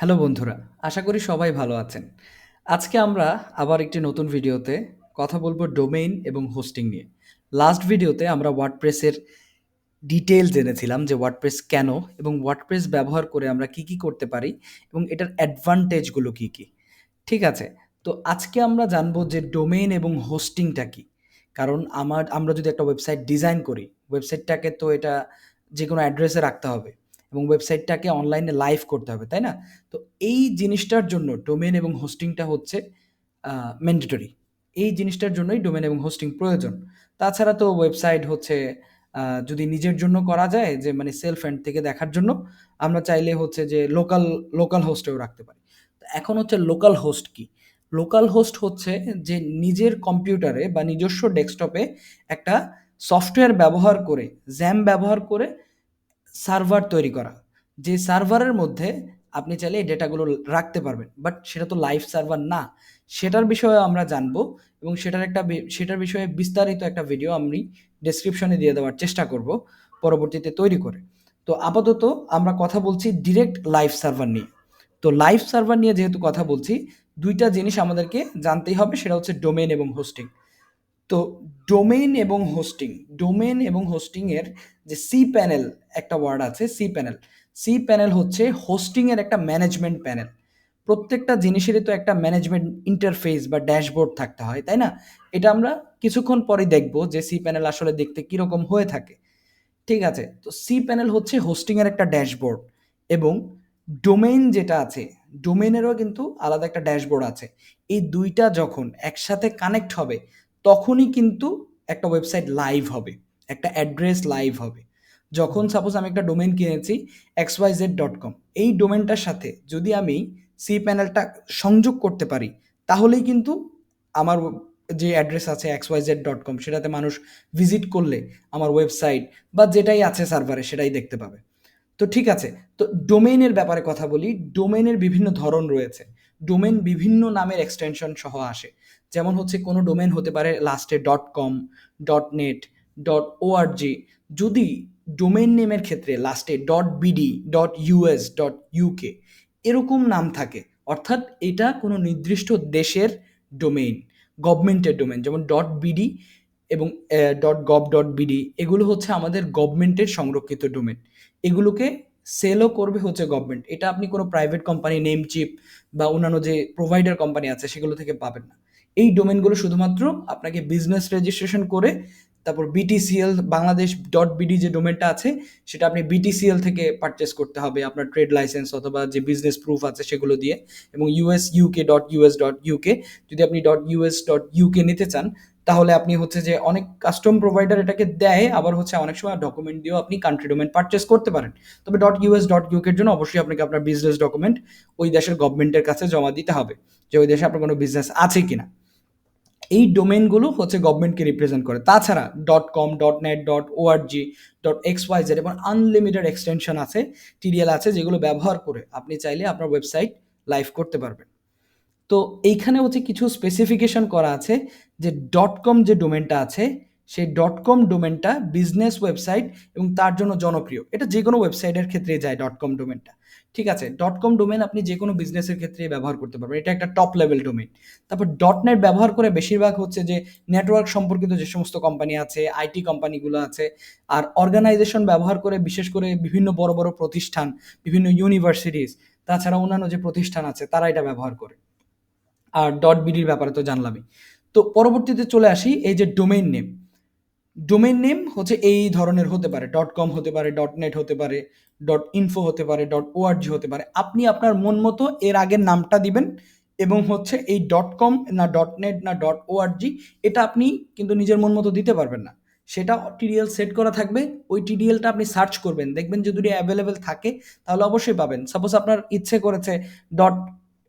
Hello বন্ধুরা, আশা করি সবাই ভালো আছেন। আজকে আমরা আবার একটি নতুন ভিডিওতে কথা বলব ডোমেইন এবং হোস্টিং নিয়ে। লাস্ট ভিডিওতে আমরা ওয়ার্ডপ্রেসের ডিটেইল জেনেছিলাম যে ওয়ার্ডপ্রেস কেন এবং ওয়ার্ডপ্রেস ব্যবহার করে আমরা কি, কি করতে পারি এবং এটার অ্যাডভান্টেজগুলো কি, কি? ঠিক আছে। তো আজকে আমরা জানব যে ডোমেইন এবং হোস্টিংটা কি? কারণ আমার আমরা যদি একটা ওয়েবসাইট ডিজাইন করি, ওয়েবসাইটটাকে তো এটা যে কোনো অ্যাড্রেসে রাখতে হবে এবং ওয়েবসাইটটাকে অনলাইনে লাইভ করতে হবে, তাই না? তো এই জিনিসটার জন্য ডোমেন এবং হোস্টিংটা হচ্ছে ম্যান্ডেটরি। এই জিনিসটার জন্যই ডোমেন এবং হোস্টিং প্রয়োজন। তাছাড়া তো ওয়েবসাইট হচ্ছে যদি নিজের জন্য করা যায় যে মানে সেলফ এন্ড থেকে দেখার জন্য আমরা চাইলে হচ্ছে যে লোকাল, লোকাল হোস্টেও রাখতে পারি। এখন হচ্ছে লোকাল হোস্ট কি? লোকাল হোস্ট হচ্ছে যে নিজের কম্পিউটারে বা নিজস্ব ডেস্কটপে একটা সফটওয়্যার ব্যবহার করে, জ্যাম ব্যবহার করে সার্ভার তৈরি করা। যে সার্ভারের মধ্যে আপনি চাইলে এই ডেটাগুলো রাখতে পারবেন। বাট সেটা তো লাইভ সার্ভার না। সেটার বিষয়ে আমরা জানব এবং সেটার একটা সেটার বিষয়ে বিস্তারিত একটা ভিডিও আমি ডেসক্রিপশনে দিয়ে দেওয়ার চেষ্টা করব পরবর্তীতে তৈরি করে। তো আপাতত আমরা কথা বলছি ডিরেক্ট লাইভ সার্ভার নিয়ে। তো লাইভ সার্ভার নিয়ে যেহেতু কথা বলছি, দুইটা জিনিস আমাদেরকে জানতেই হবে সেটা হচ্ছে ডোমেন এবং হোস্টিং। তো ডোমেইন এবং হোস্টিং, ডোমেইন এবং হোস্টিং এর যে প্যানেল একটা ওয়ার্ড আছে সি প্যানেল সি প্যানেল হচ্ছে হোস্টিং এর একটা ম্যানেজমেন্ট প্যানেল। প্রত্যেকটা জিনিসেরই তো একটা ম্যানেজমেন্ট ইন্টারফেস বা ড্যাশবোর্ড থাকতে হয়, তাই না? এটা আমরা কিছুক্ষণ পরেই দেখব যে সি প্যানেল আসলে দেখতে কীরকম হয়ে থাকে। ঠিক আছে? তো সি প্যানেল হচ্ছে হোস্টিং এর একটা ড্যাশবোর্ড এবং ডোমেইন যেটা আছে, ডোমেইনেরও কিন্তু আলাদা একটা ড্যাশবোর্ড আছে। এই দুইটা যখন একসাথে কানেক্ট হবে, তখনই কিন্তু একটা ওয়েবসাইট লাইভ হবে। একটা অ্যাড্রেস লাইভ হবে। যখন সাপোজ আমি একটা ডোমেইন কিনেছি X Y Z dot com এই ডোমেনটার সাথে যদি আমি সি প্যানেলটা সংযোগ করতে পারি, তাহলেই কিন্তু আমার যে অ্যাড্রেস আছে X Y Z dot com সেটাতে মানুষ ভিজিট করলে আমার ওয়েবসাইট বা যেটাই আছে সার্ভারে সেটাই দেখতে পাবে। তো ঠিক আছে। তো ডোমেইনের ব্যাপারে কথা বলি। ডোমেইনের বিভিন্ন ধরন রয়েছে। ডোমেইন বিভিন্ন নামের এক্সটেনশন সহ আসে। যেমন হচ্ছে কোনো ডোমেন হতে পারে লাস্টে .com, .net, .org যদি ডোমেন নেমের ক্ষেত্রে লাস্টে dot BD dot US dot UK এরকম নাম থাকে, অর্থাৎ এটা কোনো নির্দিষ্ট দেশের ডোমেইন, গভর্নমেন্টের ডোমেন যেমন ডট বিডি এবং ডট গভ ডট বিডি এগুলো হচ্ছে আমাদের গভর্নমেন্টের সংরক্ষিত ডোমেন এগুলোকে সেলও করবে হচ্ছে গভর্নমেন্ট। এটা আপনি কোনো প্রাইভেট কোম্পানি নেম চিপ বা অন্যান্য যে প্রোভাইডার কোম্পানি আছে, সেগুলো থেকে পাবেন না। এই ডোমেনগুলো শুধুমাত্র আপনাকে বিজনেস রেজিস্ট্রেশন করে, তারপর বিটিসিএল বাংলাদেশ ডট বিডি যে ডোমেনটা আছে, সেটা আপনি বিটিসিএল থেকে পারচেস করতে হবে আপনার ট্রেড লাইসেন্স অথবা যে বিজনেস প্রুফ আছে সেগুলো দিয়ে এবং US UK ডট ইউকে যদি আপনি ডট ইউএস ডট ইউকে নিতে চান তাহলে আপনি হচ্ছে যে অনেক কাস্টম প্রোভাইডার এটাকে দেয় আবার হচ্ছে অনেক সময় ডকুমেন্ট দিয়েও আপনি কান্ট্রি ডোমেইন পারচেজ করতে পারেন। তবে .us .uk এর জন্য অবশ্যই আপনাকে আপনার বিজনেস ডকুমেন্ট ওই দেশের গভর্নমেন্টের কাছে জমা দিতে হবে। যে ওই দেশে আপনার কোনো বিজনেস আছে কিনা। এই ডোমেনগুলো হচ্ছে গভর্নমেন্টকে রিপ্রেজেন্ট করে। তাছাড়া dot com dot net dot ORG dot X Y Z এবং আনলিমিটেড এক্সটেনশন আছে, টিডিএল আছে যেগুলো ব্যবহার করে আপনি চাইলে আপনার ওয়েবসাইট লাইভ করতে পারবেন। তো এইখানে হচ্ছে কিছু স্পেসিফিকেশন করা আছে যে ডট কম যে ডোমেনটা আছে, সেই ডট কম ডোমেনটা বিজনেস ওয়েবসাইট এবং তার জন্য জনপ্রিয়। এটা যেকোনো ওয়েবসাইটের ক্ষেত্রে যায় ডট কম ডোমেনটা ঠিক আছে? ডট কম ডোমেন আপনি যে কোনো বিজনেসের ক্ষেত্রে ব্যবহার করতে পারবেন। এটা একটা টপ লেভেল ডোমেন তারপর .net ব্যবহার করে বেশিরভাগ হচ্ছে যে নেটওয়ার্ক সম্পর্কিত যে সমস্ত কোম্পানি আছে, আইটি কোম্পানিগুলো আছে, আর অর্গানাইজেশন ব্যবহার করে বিশেষ করে বিভিন্ন বড়, বড় প্রতিষ্ঠান, বিভিন্ন ইউনিভার্সিটিস, তাছাড়া অন্যান্য যে প্রতিষ্ঠান আছে তারা এটা ব্যবহার করে। আর ডট বিডির ব্যাপারে তো জানলামই। তো পরবর্তীতে চলে আসি এই যে ডোমেইন নেম। ডোমেইন নেম হচ্ছে এই ধরনের হতে পারে। ডট কম হতে পারে, ডট নেট হতে পারে, ডট ইনফো হতে পারে, .org হতে পারে। আপনি আপনার মন মতো এর আগের নামটা দিবেন এবং হচ্ছে এই ডট কম না ডট নেট না ডট ওআরজি এটা আপনি কিন্তু নিজের মন মতো দিতে পারবেন না। সেটা টিডিএল সেট করা থাকবে। ওই টিডিএলটা আপনি সার্চ করবেন। দেখবেন যদি অ্যাভেলেবেল থাকে তাহলে অবশ্যই পাবেন। সাপোজ আপনার ইচ্ছে করেছে ডট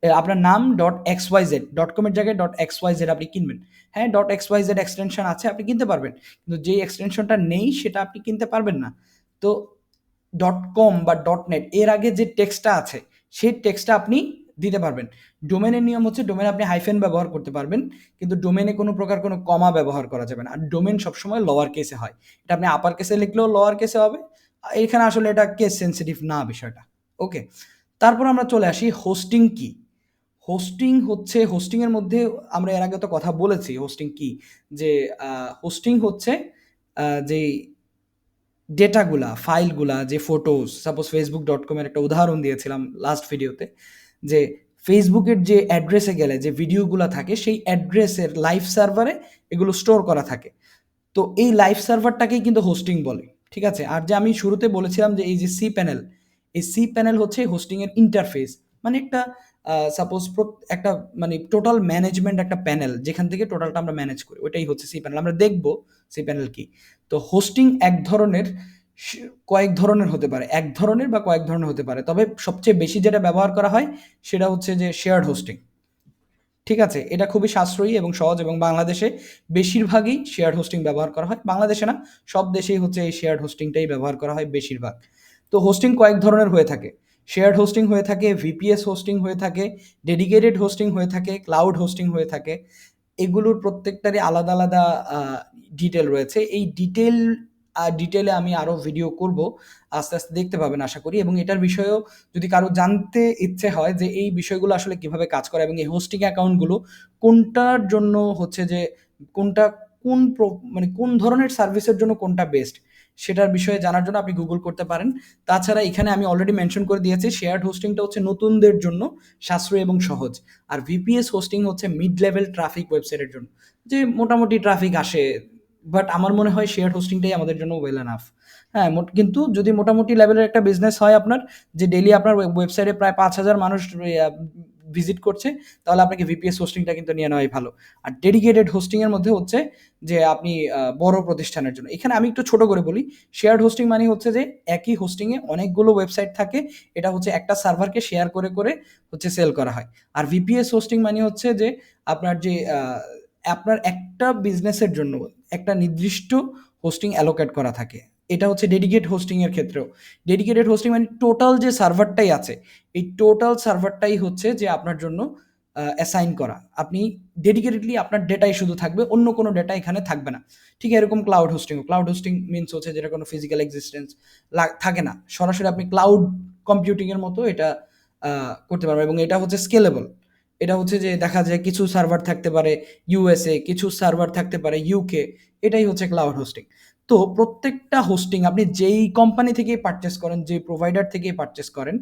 আপনার নাম .xyz, .com এর জায়গায় ডট এক্স ওয়াই জেড আপনি কিনবেন। হ্যাঁ, dot X Y Z extension আছে আপনি কিনতে পারবেন। কিন্তু যেই এক্সটেনশনটা নেই সেটা আপনি কিনতে পারবেন না। তো ডট কম বা ডট নেট এর আগে যে টেক্সটটা আছে, সেই টেক্সটটা আপনি দিতে পারবেন। ডোমেনের নিয়ম হচ্ছে ডোমেইনে আপনি হাইফেন ব্যবহার করতে পারবেন। কিন্তু ডোমেনে কোনো প্রকার কোনো কমা ব্যবহার করা যাবে না। আর ডোমেইন সবসময় লোয়ার কেসে হয়। এটা আপনি আপার কেসে লিখলেও লোয়ার কেসে হবে। এখানে আসলে এটা কেস সেনসিটিভ না বিষয়টা। ওকে? তারপর আমরা চলে আসি হোস্টিং কি হোস্টিং হচ্ছে হোস্টিংয়ের মধ্যে আমরা এর আগে তো কথা বলেছি হোস্টিং কি? যে হোস্টিং হচ্ছে যেই ডেটাগুলা ফাইলগুলা যে ফটোস সাপোজ ফেসবুক ডট কমের একটা উদাহরণ দিয়েছিলাম লাস্ট ভিডিওতে যে ফেসবুকের যে অ্যাড্রেসে গেলে, যে ভিডিওগুলো থাকে, সেই অ্যাড্রেসের লাইভ সার্ভারে এগুলো স্টোর করা থাকে। তো এই লাইভ সার্ভারটাকেই কিন্তু হোস্টিং বলে, ঠিক আছে? আর যে আমি শুরুতে বলেছিলাম যে এই যে সি প্যানেল এই সি প্যানেল হচ্ছে হোস্টিংয়ের ইন্টারফেস মানে একটা সাপোজ একটা মানে টোটাল ম্যানেজমেন্ট একটা প্যানেল যেখান থেকে টোটালটা আমরা ম্যানেজ করি, ওইটাই হচ্ছে সি প্যানেল আমরা দেখব সি প্যানেল কি। তো হোস্টিং এক ধরনের কয়েক ধরনের হতে পারে, এক ধরনের বা কয়েক ধরনের হতে পারে। তবে সবচেয়ে বেশি যেটা ব্যবহার করা হয়, সেটা হচ্ছে যে শেয়ার্ড হোস্টিং ঠিক আছে? এটা খুবই সাশ্রয়ী এবং সহজ এবং বাংলাদেশে বেশিরভাগই শেয়ার্ড হোস্টিং ব্যবহার করা হয়। বাংলাদেশে না, সব দেশেই হচ্ছে এই শেয়ার্ড হোস্টিংটাই ব্যবহার করা হয় বেশিরভাগ। তো হোস্টিং কয়েক ধরনের হয়ে থাকে। শেয়ার্ড হোস্টিং হয়ে থাকে ভিপিএস হোস্টিং হয়ে থাকে ডেডিকেটেড হোস্টিং হয়ে থাকে ক্লাউড হোস্টিং হয়ে থাকে, এগুলোর প্রত্যেকটারই আলাদা আলাদা ডিটেল রয়েছে। এই ডিটেল ডিটেলে আমি আরও ভিডিও করব, আস্তে আস্তে দেখতে পাবেন আশা করি। এবং এটার বিষয়েও যদি কারও জানতে ইচ্ছে হয় যে এই বিষয়গুলো আসলে কীভাবে কাজ করে এবং এই হোস্টিং অ্যাকাউন্টগুলো কোনটার জন্য হচ্ছে যে কোনটা, কোন মানে কোন ধরনের সার্ভিসের জন্য কোনটা বেস্ট সেটার বিষয়ে জানার জন্য আপনি গুগল করতে পারেন। তাছাড়া এখানে আমি অলরেডি মেনশন করে দিয়েছি শেয়ার্ড হোস্টিংটা হচ্ছে নতুনদের জন্য সাশ্রয়ী এবং সহজ। আর ভিপিএস হোস্টিং হচ্ছে মিড লেভেল ট্রাফিক ওয়েবসাইটের জন্য, যে মোটামুটি ট্রাফিক আসে বাট আমার মনে হয় শেয়ার হোস্টিংটাই আমাদের জন্য ওয়েল এনাফ হ্যাঁ কিন্তু যদি মোটামুটি লেভেলের একটা বিজনেস হয় আপনার, যে ডেলি আপনার ওয়েবসাইটে প্রায় পাঁচ হাজার মানুষ ভিজিট করছে, তাহলে আপনাকে ভিপিএস হোস্টিংটা কিন্তু নিয়ে নেওয়াই ভালো। আর ডেডিকেটেড হোস্টিংয়ের মধ্যে হচ্ছে যে আপনি বড় প্রতিষ্ঠানের জন্য। এখানে আমি একটু ছোট করে বলি শেয়ার্ড হোস্টিং মানে হচ্ছে যে একই হোস্টিংয়ে অনেকগুলো ওয়েবসাইট থাকে, এটা হচ্ছে একটা সার্ভারকে শেয়ার করে করে হচ্ছে সেল করা হয়। আর ভিপিএস হোস্টিং মানে হচ্ছে যে আপনার যে আপনার একটা বিজনেসের জন্য একটা নির্দিষ্ট হোস্টিং অ্যালোকেট করা থাকে। এটা হচ্ছে ডেডিকেট হোস্টিং এর ক্ষেত্রেও। ডেডিকেটেড হোস্টিং মানে টোটাল যে সার্ভারটাই আছে, এই টোটাল সার্ভারটাই হচ্ছে যে আপনার জন্য অ্যাসাইন করা। আপনি ডেডিকেটেডলি আপনার ডেটাই শুধু থাকবে, অন্য কোনো ডেটা এখানে থাকবে না। ঠিক এরকম cloud hosting cloud hosting means হচ্ছে যেটা কোনো ফিজিক্যাল এক্সিস্টেন্স থাকে না। সরাসরি আপনি ক্লাউড কম্পিউটিংয়ের মতো এটা করতে পারবেন এবং এটা হচ্ছে স্কেলেবল এটা হচ্ছে যে দেখা যায় কিছু সার্ভার থাকতে পারে ইউএসএ কিছু সার্ভার থাকতে পারে ইউকে এটাই হচ্ছে ক্লাউড হোস্টিং তো প্রত্যেকটা হোস্টিং আপনি যেই কোম্পানি থেকেই পারচেস করেন, যে প্রোভাইডার থেকেই পারচেস করেন,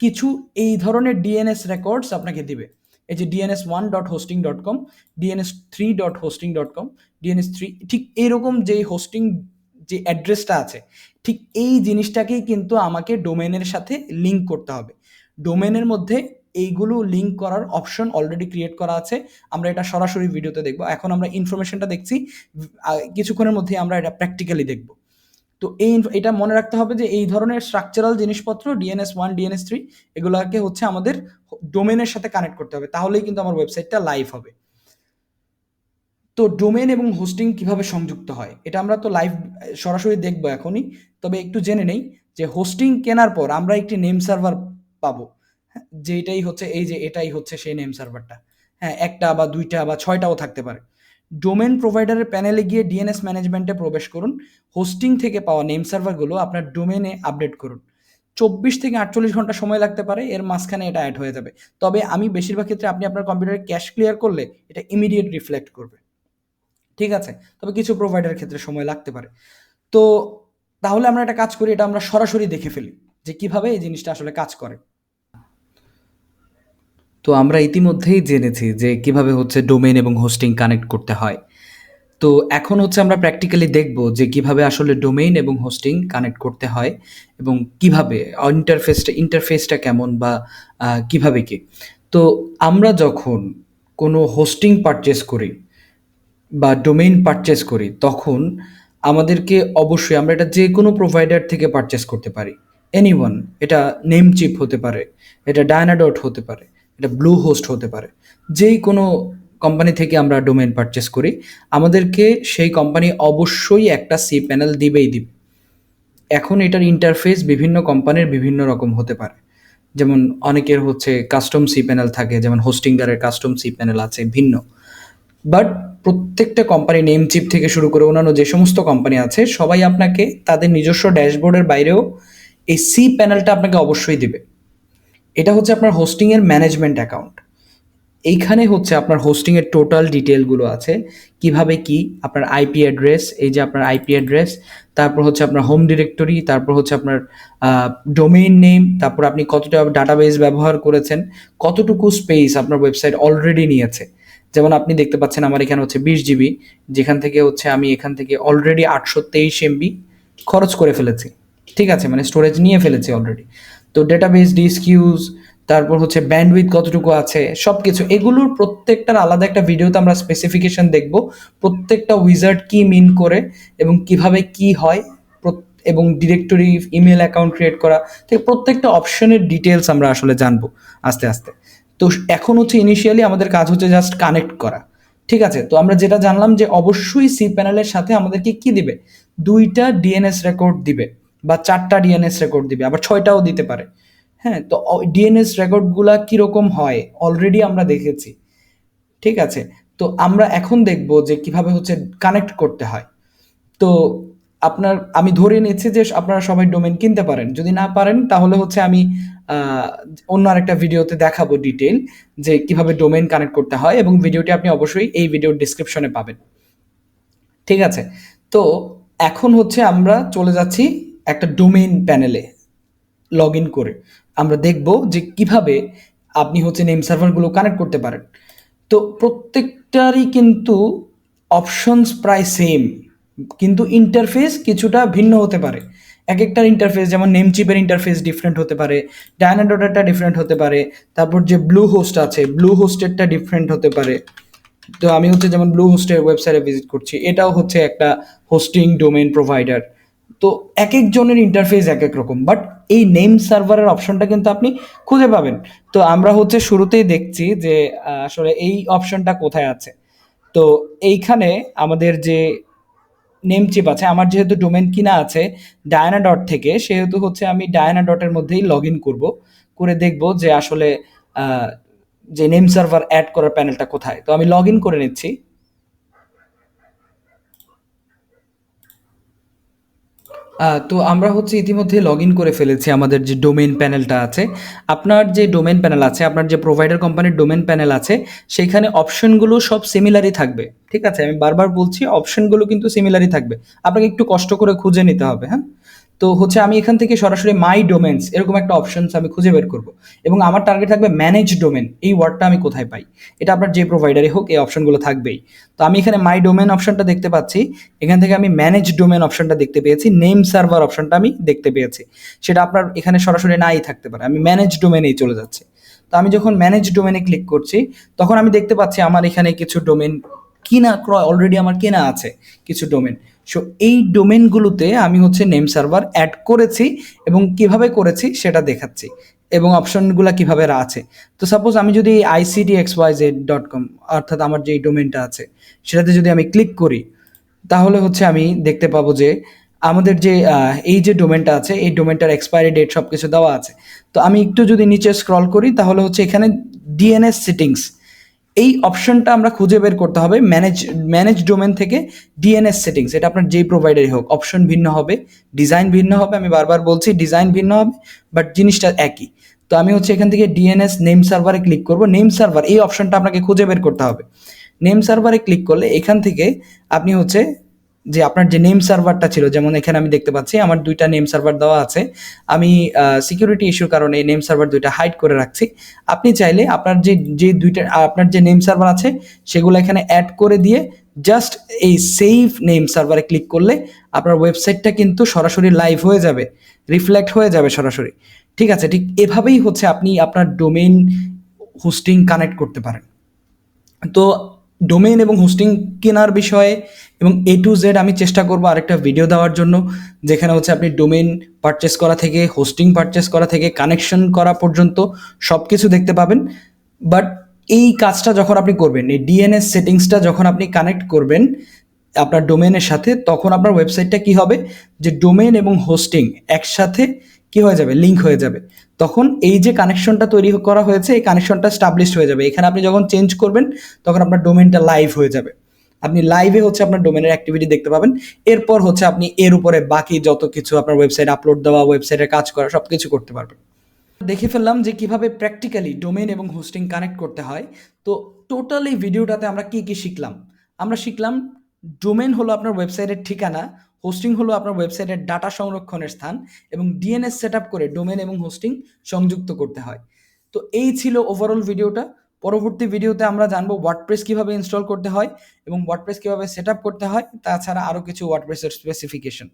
কিছু এই ধরনের ডিএনএস রেকর্ডস আপনাকে দিবে। এই যে DNS one dot hosting dot com DNS three dot hosting dot com DNS three ঠিক এইরকম যে হোস্টিং যে অ্যাড্রেসটা আছে, ঠিক এই জিনিসটাকেই কিন্তু আমাকে ডোমেনের সাথে লিঙ্ক করতে হবে। ডোমেনের মধ্যে এইগুলো লিঙ্ক করার অপশন অলরেডি ক্রিয়েট করা আছে। আমরা এটা সরাসরি ভিডিওতে দেখব। এখন আমরা ইনফরমেশনটা দেখছি কিছুক্ষণের মধ্যে আমরা এটা প্র্যাকটিক্যালি দেখব। তো এই এটা মনে রাখতে হবে যে এই ধরনের স্ট্রাকচারাল জিনিসপত্র ডিএনএস ওয়ান ডিএনএস থ্রি এগুলোকে হচ্ছে আমাদের ডোমেনের সাথে কানেক্ট করতে হবে। তাহলেই কিন্তু আমার ওয়েবসাইটটা লাইভ হবে। তো ডোমেন এবং হোস্টিং কীভাবে সংযুক্ত হয়? এটা আমরা তো লাইভ সরাসরি দেখব এখনই। তবে একটু জেনে নেই যে হোস্টিং কেনার পর আমরা একটি নেম সার্ভার পাবো। যেটাই হচ্ছে, এই যে এটাই হচ্ছে সেই নেম সার্ভারটা হ্যাঁ একটা বা দুইটা বা ছয়টাও থাকতে পারে। ডোমেন প্রোভাইডারের প্যানেলে গিয়ে ডিএনএস ম্যানেজমেন্টে প্রবেশ করুন। হোস্টিং থেকে পাওয়া নেম সার্ভারগুলো আপনার ডোমেনে আপডেট করুন। চব্বিশ থেকে আটচল্লিশ ঘণ্টা সময় লাগতে পারে, এর মাঝখানে এটা অ্যাড হয়ে যাবে। তবে আমি বেশিরভাগ ক্ষেত্রে আপনি আপনার কম্পিউটারে ক্যাশ ক্লিয়ার করলে এটা ইমিডিয়েট রিফ্লেক্ট করবে। ঠিক আছে? তবে কিছু প্রোভাইডারের ক্ষেত্রে সময় লাগতে পারে। তো তাহলে আমরা একটা কাজ করি, এটা আমরা সরাসরি দেখে ফেলি যে কীভাবে এই জিনিসটা আসলে কাজ করে। তো আমরা ইতিমধ্যেই জেনেছি যে কীভাবে হচ্ছে ডোমেন এবং হোস্টিং কানেক্ট করতে হয়। তো এখন হচ্ছে আমরা প্র্যাকটিক্যালি দেখব যে কীভাবে আসলে ডোমেইন এবং হোস্টিং কানেক্ট করতে হয় এবং কীভাবে, ইন্টারফেসটা ইন্টারফেসটা কেমন বা কীভাবে কি? তো আমরা যখন কোনো হোস্টিং পারচেস করি বা ডোমেইন পারচেস করি, তখন আমাদেরকে অবশ্যই আমরা এটা যে কোনো প্রোভাইডার থেকে পারচেস করতে পারি। এনিওয়ান, এটা নেম চিপ হতে পারে, এটা ডায়নাডট হতে পারে এটা ব্লু হোস্ট হতে পারে। যেই কোনো কোম্পানি থেকে আমরা ডোমেন পারচেস করি, আমাদেরকে সেই কোম্পানি অবশ্যই একটা সি প্যানেল দিবেই দিবে। এখন এটার ইন্টারফেস বিভিন্ন কোম্পানির বিভিন্ন রকম হতে পারে। যেমন অনেকের হচ্ছে কাস্টম সি প্যানেল থাকে, যেমন হোস্টিংগারের কাস্টম সি প্যানেল আছে, ভিন্ন। বাট প্রত্যেকটা কোম্পানি নেম চিপ থেকে শুরু করে অন্যান্য যে সমস্ত কোম্পানি আছে, সবাই আপনাকে তাদের নিজস্ব ড্যাশবোর্ডের বাইরেও এই সি প্যানেলটা আপনাকে অবশ্যই দিবে। এটা হচ্ছে আপনার হোস্টিংয়ের ম্যানেজমেন্ট অ্যাকাউন্ট এইখানে হচ্ছে আপনার হোস্টিংয়ের টোটাল ডিটেলগুলো আছে, কীভাবে কি, আপনার আইপি অ্যাড্রেস এই যে আপনার আইপি অ্যাড্রেস তারপর হচ্ছে আপনার হোম ডিরেক্টরি তারপর হচ্ছে আপনার ডোমেইন নেম তারপর আপনি কতটা ডাটাবেস ব্যবহার করেছেন, কতটুকু স্পেস আপনার ওয়েবসাইট অলরেডি নিয়েছে। যেমন আপনি দেখতে পাচ্ছেন আমার এখানে হচ্ছে বিশ জিবি, যেখান থেকে হচ্ছে আমি এখান থেকে অলরেডি আটশো তেইশ এমবি খরচ করে ফেলেছি। ঠিক আছে মানে স্টোরেজ নিয়ে ফেলেছি অলরেডি তো ডেটাবেস ডিস্ক ইউজ তারপর হচ্ছে ব্যান্ডউইথ কতটুকু আছে সব কিছু এগুলোর প্রত্যেকটার আলাদা একটা ভিডিওতে আমরা স্পেসিফিকেশন দেখব, প্রত্যেকটা উইজার্ড কি মিন করে এবং কীভাবে কি হয় এবং ডিরেক্টরি ইমেল অ্যাকাউন্ট ক্রিয়েট করা, থেকে প্রত্যেকটা অপশনের ডিটেলস আমরা আসলে জানব, আস্তে আস্তে। তো এখন হচ্ছে ইনিশিয়ালি আমাদের কাজ হচ্ছে জাস্ট কানেক্ট করা, ঠিক আছে? তো আমরা যেটা জানলাম যে অবশ্যই সি প্যানেলের সাথে আমাদেরকে কি দিবে? দুইটা ডিএনএস রেকর্ড দিবে। বা চারটা ডিএনএস রেকর্ড দিবে, আবার ছয়টাও দিতে পারে। হ্যাঁ তো ডিএনএস রেকর্ডগুলা কীরকম হয় অলরেডি আমরা দেখেছি। ঠিক আছে? তো আমরা এখন দেখব যে কীভাবে হচ্ছে কানেক্ট করতে হয়। তো আপনার, আমি ধরে নিচ্ছি যে আপনারা সবাই ডোমেন কিনতে পারেন। যদি না পারেন, তাহলে হচ্ছে আমি অন্য আরেকটা ভিডিওতে দেখাবো ডিটেল যে কীভাবে ডোমেন কানেক্ট করতে হয় এবং ভিডিওটি আপনি অবশ্যই এই ভিডিওর ডিসক্রিপশনে পাবেন। ঠিক আছে? তো এখন হচ্ছে আমরা চলে যাচ্ছি একটা ডোমেইন প্যানেলে লগ ইন করে আমরা দেখব যে কীভাবে আপনি হচ্ছে নেম সার্ভারগুলো কানেক্ট করতে পারেন। তো প্রত্যেকটারই কিন্তু অপশনস প্রায় সেম কিন্তু ইন্টারফেস কিছুটা ভিন্ন হতে পারে। এক একটার ইন্টারফেস যেমন নেম চিপের ইন্টারফেস ডিফারেন্ট হতে পারে ডায়না ডটারটা ডিফারেন্ট হতে পারে, তারপর যে ব্লু হোস্ট আছে ব্লু হোস্টেরটা ডিফারেন্ট হতে পারে। তো আমি হচ্ছে যেমন ব্লু হোস্টের ওয়েবসাইটে ভিজিট করছি, এটাও হচ্ছে একটা হোস্টিং ডোমেন প্রোভাইডার তো এক একজনের ইন্টারফেস এক এক রকম। বাট এই নেম সার্ভারের অপশনটা কিন্তু আপনি খুঁজে পাবেন। তো আমরা হচ্ছে শুরুতেই দেখছি যে আসলে এই অপশনটা কোথায় আছে। তো এইখানে আমাদের যে নেম চিপ আছে, আমার যেহেতু ডোমেন কিনা আছে ডায়না ডট থেকে, সেহেতু হচ্ছে আমি ডায়না ডটের মধ্যেই লগ ইন করব। করে দেখব যে আসলে যে নেম সার্ভার অ্যাড করার প্যানেলটা কোথায়। তো আমি লগ ইন করে নিচ্ছি। তো আমরা হচ্ছে ইতিমধ্যে লগ ইন করে ফেলেছি আমাদের যে ডোমেন প্যানেলটা আছে। আপনার যে ডোমেন প্যানেল আছে, আপনার যে প্রোভাইডার কোম্পানির ডোমেন প্যানেল আছে, সেখানে অপশনগুলো সব সিমিলারই থাকবে। ঠিক আছে? আমি বারবার বলছি অপশনগুলো কিন্তু সিমিলারই থাকবে। আপনাকে একটু কষ্ট করে খুঁজে নিতে হবে হ্যাঁ? তো হচ্ছে আমি এখান থেকে সরাসরি মাই ডোমেন্স এরকম একটা অপশনস আমি খুঁজে বের করব। এবং আমার টার্গেট থাকবে ম্যানেজ ডোমেন এই ওয়ার্ডটা আমি কোথায় পাই? এটা আপনার যে প্রোভাইডারে হোক, এই অপশনগুলো থাকবেই। তো আমি এখানে মাই ডোমেন অপশনটা দেখতে পাচ্ছি। এখান থেকে আমি ম্যানেজ ডোমেন অপশনটা দেখতে পেয়েছি। নেম সার্ভার অপশনটা আমি দেখতে পেয়েছি। সেটা আপনার এখানে সরাসরি নাই থাকতে পারে। আমি ম্যানেজ ডোমেনেই চলে যাচ্ছে। তো আমি যখন ম্যানেজ ডোমেনে ক্লিক করছি, তখন আমি দেখতে পাচ্ছি আমার এখানে কিছু ডোমেন কিনা, ক্রয় অলরেডি আমার কেনা আছে কিছু ডোমেন সো এই ডোমেনগুলোতে আমি হচ্ছে নেম সার্ভার অ্যাড করেছি এবং কীভাবে করেছি সেটা দেখাচ্ছি এবং অপশনগুলো কীভাবে আছে। তো সাপোজ আমি যদি ICT X Y Z dot com অর্থাৎ আমার যে ডোমেনটা আছে, সেটাতে যদি আমি ক্লিক করি, তাহলে হচ্ছে আমি দেখতে পাবো যে আমাদের যে এই যে ডোমেনটা আছে, এই ডোমেনটার এক্সপায়ারি ডেট সব কিছু দেওয়া আছে। তো আমি একটু যদি নিচে স্ক্রল করি, তাহলে হচ্ছে এখানে ডিএনএস সেটিংস এই অপশনটা আমরা খুঁজে বের করতে হবে ম্যানেজ ম্যানেজ ডোমেন থেকে ডিএনএস সেটিংস এটা আপনার যেই প্রোভাইডারই হোক অপশন ভিন্ন হবে ডিজাইন ভিন্ন হবে, আমি বারবার বলছি ডিজাইন ভিন্ন হবে বাট জিনিসটা একই। তো আমি হচ্ছে এখান থেকে ডিএনএস নেম সার্ভারে ক্লিক করব নেম সার্ভার এই অপশনটা আপনাকে খুঁজে বের করতে হবে। নেম সার্ভারে ক্লিক করলে এখান থেকে আপনি হচ্ছে যে আপনার যে নেম সার্ভারটা ছিল, যেমন এখানে আমি দেখতে পাচ্ছি, আমার দুইটা নেম সার্ভার দেওয়া আছে। আমি সিকিউরিটি ইস্যুর কারণে নেম সার্ভার দুইটা হাইড করে রাখছি। আপনি চাইলে আপনার যে যে দুইটা, আপনার যে নেম সার্ভার আছে, সেগুলো এখানে অ্যাড করে দিয়ে জাস্ট এই সেভ নেম সার্ভারে ক্লিক করলে আপনার ওয়েবসাইটটা কিন্তু সরাসরি লাইভ হয়ে যাবে রিফ্লেক্ট হয়ে যাবে সরাসরি। ঠিক আছে, ঠিক এভাবেই হচ্ছে আপনি আপনার ডোমেইন হোস্টিং কানেক্ট করতে পারেন। তো ডোমেইন এবং হোস্টিং কেনার বিষয়ে এবং এ টু জেড আমি চেষ্টা করব আরেকটা ভিডিও দেওয়ার জন্য, যেখানে হচ্ছে আপনি ডোমেইন পারচেস করা থেকে হোস্টিং পারচেস করা থেকে কানেকশন করা পর্যন্ত সব কিছু দেখতে পাবেন। বাট এই কাজটা যখন আপনি করবেন, এই ডিএনএস সেটিংসটা যখন আপনি কানেক্ট করবেন আপনার ডোমেনের সাথে, তখন আপনার ওয়েবসাইটটা কি হবে? যে ডোমেন এবং হোস্টিং একসাথে কি হয়ে যাবে? লিঙ্ক হয়ে যাবে। তখন এই যে কানেকশনটা তৈরি করা হয়েছে, এই কানেকশনটা স্টাবলিশড হয়ে যাবে। এখানে আপনি যখন চেঞ্জ করবেন, তখন আপনার ডোমেনটা লাইভ হয়ে যাবে। আপনি লাইভে হচ্ছে আপনার ডোমেনের অ্যাক্টিভিটি দেখতে পাবেন। এরপর হচ্ছে আপনি এর উপরে বাকি যত কিছু আপনার ওয়েবসাইট আপলোড দেওয়া ওয়েবসাইটে কাজ করা সব কিছু করতে পারবেন। দেখে ফেললাম যে কীভাবে প্র্যাকটিক্যালি ডোমেন এবং হোস্টিং কানেক্ট করতে হয়। তো টোটাল এই ভিডিওটাতে আমরা কি কি শিখলাম? আমরা শিখলাম ডোমেন হলো আপনার ওয়েবসাইটের ঠিকানা হোস্টিং হলো আপনার ওয়েবসাইটের ডাটা সংরক্ষণের স্থান এবং ডিএনএস সেট করে ডোমেন এবং হোস্টিং সংযুক্ত করতে হয়। তো এই ছিল ওভারঅল ভিডিওটা পরবর্তী ভিডিওতে আমরা জানব ওয়ার্ডপ্রেস কীভাবে ইনস্টল করতে হয় এবং ওয়ার্ডপ্রেস কীভাবে সেট করতে হয়, তাছাড়া আরও কিছু ওয়ার্ডপ্রেসের স্পেসিফিকেশন